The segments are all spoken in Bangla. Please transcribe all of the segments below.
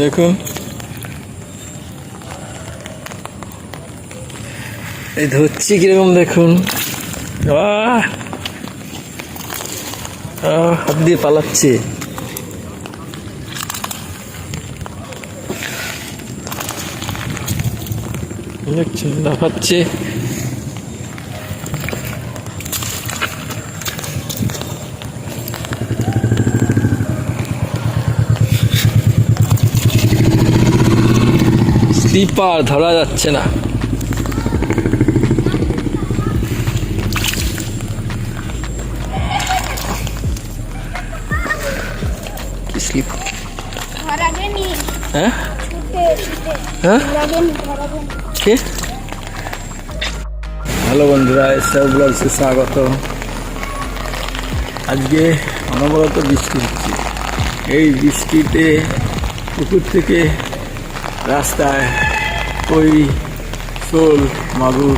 দেখুন। এই ধরছি কীরকম দেখুন। হাত দিয়ে পালাচ্ছে। দেখছেন লাফাচ্ছে স্লিপার ধরা যাচ্ছে না। স্লিপ হ্যাঁ? হ্যাঁ? কে? হ্যালো বন্ধুরা এসব ব্লগসে স্বাগত। আজকে অনবরত বৃষ্টি হচ্ছে। এই বৃষ্টিতে পুকুর থেকে রাস্তায় কই শোল, মাগুর।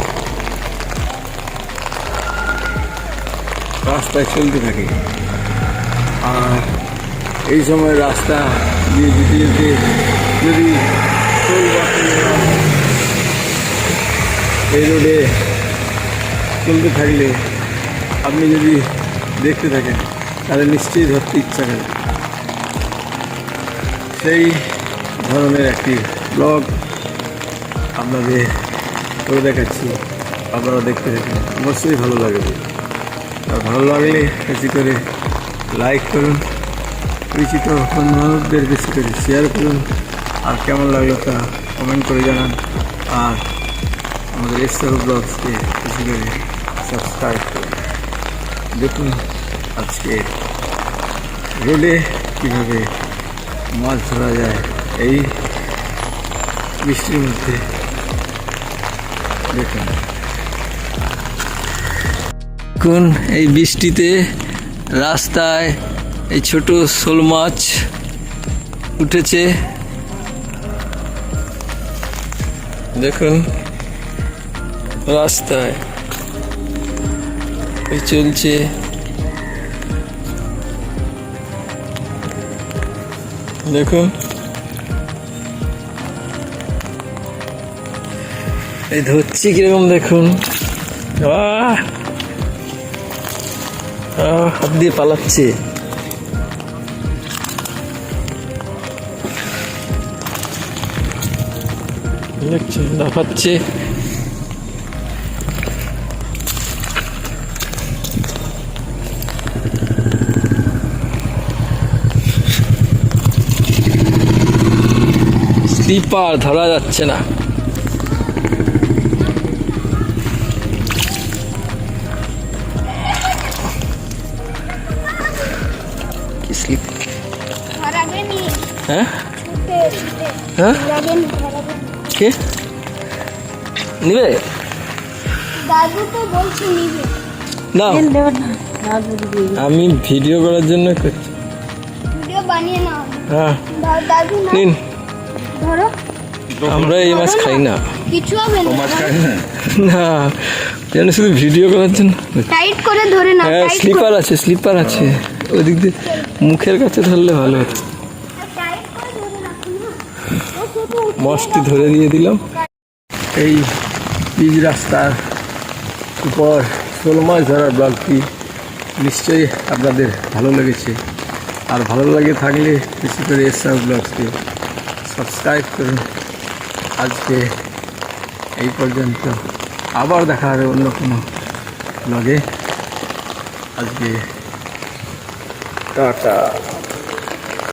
রাস্তায় চলতে থাকে। আর এই সময় রাস্তা দিয়ে যেতে যেতে যদি এই রোডে চলতে থাকলে আপনি যদি দেখতে থাকেন, তাহলে নিশ্চয়ই ধরতে ইচ্ছা করে। সেই ধরনের একটি ব্লগ আপনাদের করে দেখাচ্ছি, আপনারা দেখতে থাকেন। অবশ্যই ভালো লাগবে আর ভালো লাগলে বেশি করে লাইক করুন, পরিচিত বন্ধুদের বেশি করে শেয়ার করুন। আর কেমন লাগল তা কমেন্ট করে জানান। আর আমাদের এসআর ব্লগসকে বেশি করে সাবস্ক্রাইব করুন। দেখুন আজকে রোডে কীভাবে মাছ ধরা যায়, এই বৃষ্টির মধ্যে। দেখুন। দেখুন এই বৃষ্টিতে রাস্তায় এই ছোট শোল মাছ উঠেছে। দেখুন, রাস্তায় চলছে। দেখুন। এই ধরছি কীরকম দেখুন। হাত দিয়ে পালাচ্ছে। স্লিপার ধরা যাচ্ছে না। স্লিপ হ্যাঁ হ্যাঁ কে নিবে দাদু তো বলছি নিবে। না। আমি ভিডিও করার জন্য করছি ভিডিও বানিয়ে নাও। হ্যাঁ। দাদু না। নিন। ধরো। আমরা এই মাছ খাই না। কিছু হবে না। মাছ খাই না? না। যেন শুধু ভিডিও করার জন্য? টাইট করে ধরে নাও হ্যাঁ স্লিপার আছে স্লিপার আছে। ওদিক দিয়ে মুখের কাছে ধরলে ভালো হতো। করে ধরে দিয়ে দিলাম। এই পিচ রাস্তার উপর শোল মাছ ধরার ব্লগটি নিশ্চয়ই আপনাদের ভালো লেগেছে। আর ভালো লাগে থাকলে বেশি করে এসব ব্লগকে সাবস্ক্রাইব করুন। আজকে এই পর্যন্ত। আবার দেখা হবে অন্য কোনো ব্লগে। আজকে টাটা